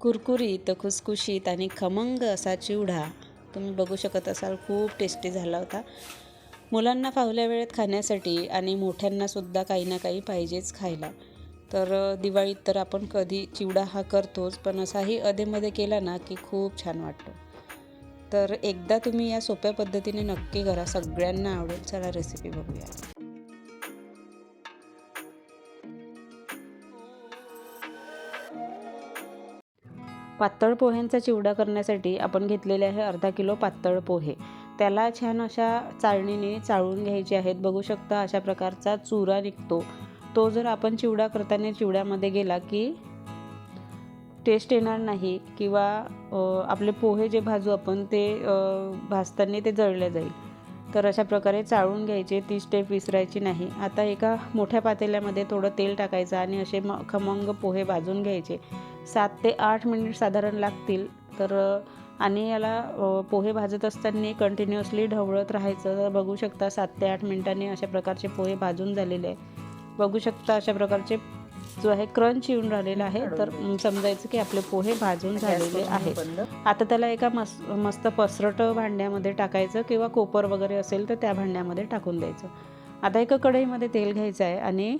कुरकुरीत खुसखुशीत आणि खमंग असा चिवडा तुम्ही बघू शकत असाल खूप टेस्टी झाला होता. मुलांना फावल्या वेळेत खाण्यासाठी आणि मोठ्यांनासुद्धा काही ना काही पाहिजेच खायला. तर दिवाळीत तर आपण कधी चिवडा हा करतोच पण असाही अधेमध्ये केला ना की खूप छान वाटतो तर एकदा तुम्ही या सोप्या पद्धतीने नक्की करा सगळ्यांना आवडेल. चला रेसिपी बघूया. पातळ पोह्यांचा चिवडा करण्यासाठी आपण घेतलेले आहे अर्धा किलो पातळ पोहे. त्याला छान अशा चाळणीने चाळून घ्यायचे आहेत. बघू शकता अशा प्रकारचा चुरा निघतो. तो जर आपण चिवडा करताना चिवड्यामध्ये गेला की टेस्ट येणार नाही किंवा आपले पोहे जे भाजू आपण ते भाजताना ते जळले जाईल. तर अशा प्रकारे चाळून घ्यायचे ती स्टेप विसरायची नाही. आता एका मोठ्या पातेल्यामध्ये थोडं तेल टाकायचं आणि असे म खमंग पोहे भाजून घ्यायचे. सात ते आठ मिनिट साधारण लागतील. तर आणि याला पोहे भाजत असताना कंटिन्युअसली ढवळत राहायचं. तर बघू शकता सात ते आठ मिनिटांनी अशा प्रकारचे पोहे भाजून झालेले आहे. बघू शकता अशा प्रकारचे जो आहे क्रंच येऊन राहिलेला आहे. तर समजायचं की आपले पोहे भाजून झालेले आहेत. आता त्याला एका मस मस्त पसरट भांड्यामध्ये टाकायचं किंवा कोपर वगैरे असेल तर त्या भांड्यामध्ये टाकून द्यायचं. आता एका कढईमध्ये तेल घ्यायचं आहे आणि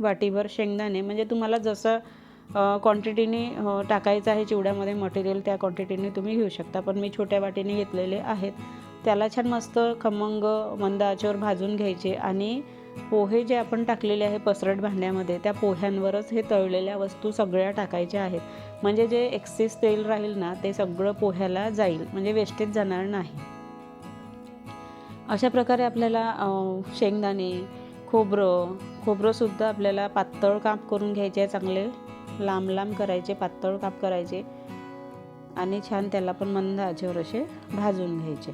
वाटीभर शेंगदाणे म्हणजे तुम्हाला जसं क्वांटिटीने टाकायचं आहे चिवड्यामध्ये मटेरियल त्या क्वांटिटीने तुम्ही घेऊ शकता. पण मी छोट्या वाटीने घेतलेले आहेत. त्याला छान मस्त खमंग मंद आचेवर भाजून घ्यायचे आणि पोहे जे आपण टाकलेले आहे पसरट भांड्यामध्ये त्या पोह्यांवरच हे तळलेल्या वस्तू सगळ्या टाकायच्या आहेत. म्हणजे जे एक्सेस तेल राहील ना ते सगळं पोह्याला जाईल. म्हणजे वेस्टेज जाणार नाही. अशा प्रकारे आपल्याला शेंगदाणे खोबरं खोबरंसुद्धा आपल्याला पातळ काप करून घ्यायचे चांगले लांब लांब करायचे पातळ काप करायचे. आणि छान त्याला पण मंद आचेवर असे भाजून घ्यायचे.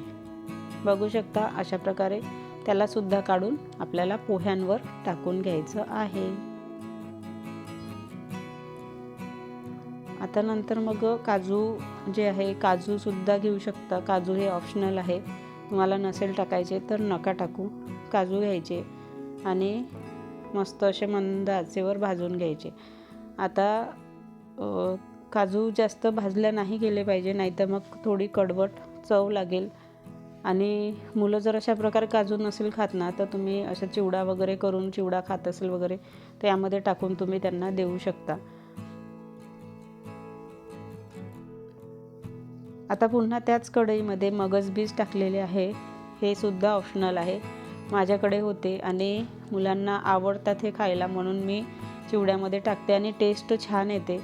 बघू शकता अशा प्रकारे त्याला सुद्धा काढून आपल्याला पोह्यांवर टाकून घ्यायचं आहे. आता नंतर मग काजू जे आहे काजूसुद्धा घेऊ शकता. काजू हे ऑप्शनल आहे. तुम्हाला नसेल टाकायचे तर नका टाकू. काजू घ्यायचे आणि मस्त असे मंद आचेवर भाजून घ्यायचे. आता काजू जास्त भाजल्या नाही गेले पाहिजे नाहीतर मग थोडी कडवट चव लागेल. आणि मुलं जर अशा प्रकारे काजू नसेल खात ना तर तुम्ही अशा चिवडा वगैरे करून चिवडा खात असेल वगैरे तर यामध्ये टाकून तुम्ही त्यांना देऊ शकता. आता पुन्हा त्याच कढईमध्ये मगज बीज टाकलेले आहे. हे सुद्धा ऑप्शनल आहे. माझ्याकडे होते आणि मुलांना आवडतात हे खायला म्हणून मी चिवड्यामध्ये टाकते आणि टेस्ट छान येते.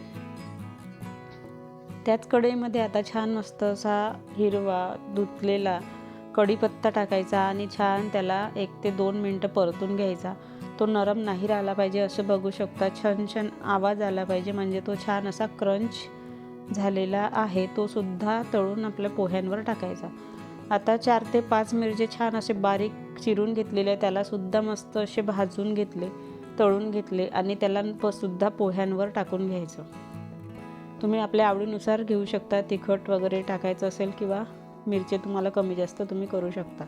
त्याच कढईमध्ये आता छान मस्त असा हिरवा धुतलेला कढीपत्ता टाकायचा आणि छान त्याला एक ते दोन मिनटं परतून घ्यायचा. तो नरम नाही राहिला पाहिजे असं बघू शकता. छान छान आवाज आला पाहिजे. म्हणजे तो छान असा क्रंच झालेला आहे. तो सुद्धा तळून आपल्या पोह्यांवर टाकायचा. आता चार ते पाच मिरचे छान असे बारीक चिरून घेतलेले आहे मस्त असे भाजून घेतले तळून घेतले आणि त्याला प सुद्धा पोह्यांवर टाकून घ्यायचं. तुम्ही आपल्या आवडीनुसार घेऊ शकता. तिखट वगैरे टाकायचं असेल किंवा मिरची तुम्हाला कमी जास्त तुम्ही करू शकता.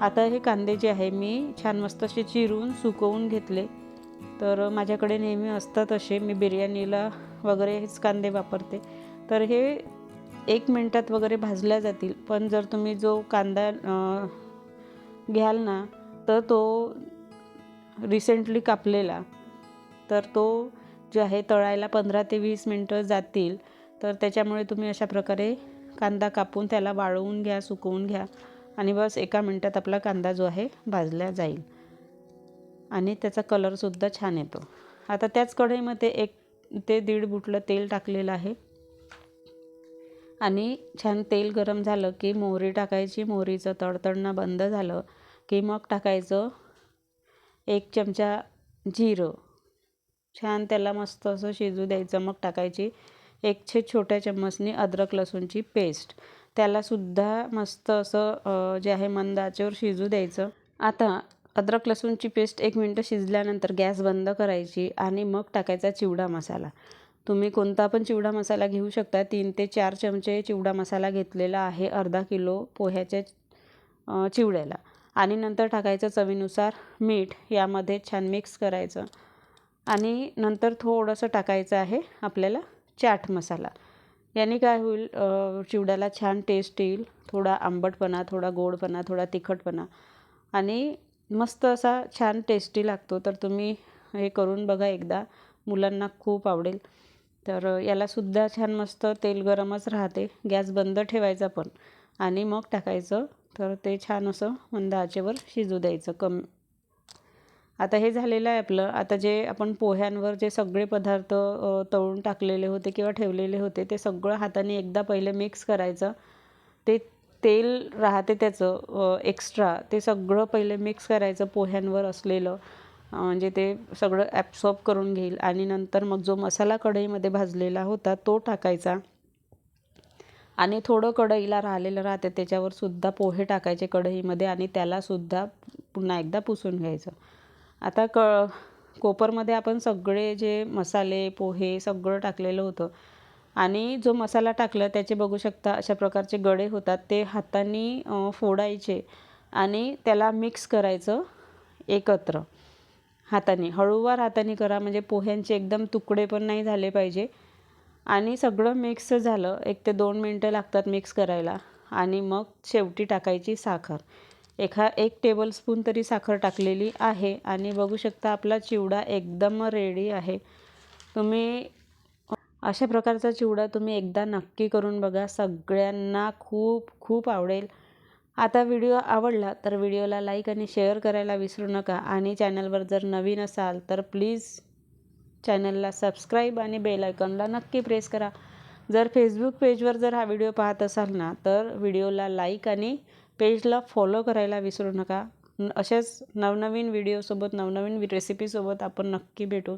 आता हे कांदे जे आहे मी छान मस्त असे चिरून सुकवून घेतले. तर माझ्याकडे नेहमी असतात असे. मी बिर्याणीला वगैरे हेच कांदे वापरते. तर हे एक मिनटात वगैरे भाजल्या जातील. पण जर तुम्ही जो कांदा घ्याल ना तर तो रिसेंटली कापलेला तर तो जो आहे तळायला पंधरा ते वीस मिनटं जातील. तर त्याच्यामुळे तुम्ही अशा प्रकारे कांदा कापून त्याला वाळवून घ्या सुकवून घ्या आणि बस एका मिनटात आपला कांदा जो आहे भाजला जाईल. आणि त्याचा कलरसुद्धा छान येतो. आता त्याच कढईमध्ये एक ते दीड बुटलं तेल टाकलेलं आहे. आणि छान तेल गरम झालं की मोहरी टाकायची मोहरीचं तडतडणं बंद झालं की मग टाकायचं एक चमचा जिरं. छान त्याला मस्त असं शिजू द्यायचं मग टाकायची एक छे छोट्या चम्मचनी अद्रक लसूणची पेस्ट. त्यालासुद्धा मस्त असं जे आहे मंद आचेवर शिजू द्यायचं. आता अद्रक लसूणची पेस्ट एक मिनटं शिजल्यानंतर गॅस बंद करायची आणि मग टाकायचा चिवडा मसाला. तुम्ही कोणता पण चिवडा मसाला घेऊ शकता. तीन ते चार चमचे चिवडा मसाला घेतलेला आहे अर्धा किलो पोह्याच्या चिवड्याला. आणि नंतर टाकायचं चवीनुसार मीठ यामध्ये छान मिक्स करायचं. आणि नंतर थोडंसं टाकायचं आहे आपल्याला चाट मसाला. याने काय होईल चिवड्याला छान टेस्ट येईल. थोडा आंबटपणा थोडा गोडपणा थोडा तिखटपणा. आणि मस्त असा छान टेस्टी लागतो. तर तुम्ही हे करून बघा एकदा. मुलांना खूप आवडेल. तर यालासुद्धा छान मस्त तेल गरमच राहते. गॅस बंद ठेवायचा पण. आणि मग टाकायचं. तर ते छान असं मंद आचेवर शिजू द्यायचं. कम आता हे झालेलं आहे आपलं. आता जे आपण पोह्यांवर जे सगळे पदार्थ तळून टाकलेले होते किंवा ठेवलेले होते ते सगळं हाताने एकदा पहिले मिक्स करायचं. ते तेल राहते त्याचं एक्स्ट्रा ते सगळं पहिले मिक्स करायचं पोह्यांवर असलेलं. म्हणजे ते सगळं ॲब्सॉर्ब करून घेईल. आणि नंतर मग जो मसाला कढईमध्ये भाजलेला होता तो टाकायचा. आणि थोडं कढईला राहिलेलं राहते त्याच्यावर सुद्धा पोहे टाकायचे कढईमध्ये आणि त्यालासुद्धा पुन्हा एकदा पुसून घ्यायचं. आता क कोपरमध्ये आपण सगळे जे मसाले पोहे सगळं टाकलेलं होतं. आणि जो मसाला टाकला त्याचे बघू शकता अशा प्रकारचे गडे होतात. ते हाताने फोडायचे आणि त्याला मिक्स करायचं एकत्र. हाताने हळूवार हाताने करा म्हणजे पोह्यांचे एकदम तुकडे पण नाही झाले पाहिजे. आणि सगळं मिक्स झालं एक ते दोन मिनटं लागतात मिक्स करायला. आणि मग शेवटी टाकायची साखर. एखा एक टेबलस्पून तरी साखर टाकलेली आहे. आणि बघू शकता आपला चिवडा एकदम रेडी आहे. तुम्ही अशा प्रकारचा चिवडा तुम्ही एकदा नक्की करून बघा. सगळ्यांना खूप खूप आवडेल. आता व्हिडिओ आवडला तर व्हिडिओला लाईक आणि शेअर करायला विसरू नका. आणि चॅनलवर जर नवीन असाल तर प्लीज चॅनलला सबस्क्राईब आणि बेल आयकॉनला नक्की प्रेस करा. जर फेसबुक पेजवर जर हा व्हिडिओ पाहत असाल ना तर व्हिडिओला लाईक आणि पेजला फॉलो करायला विसरू नका. असेच अशाच नवनवीन व्हिडिओसोबत नवनवीन रेसिपीसोबत आपण नक्की भेटू.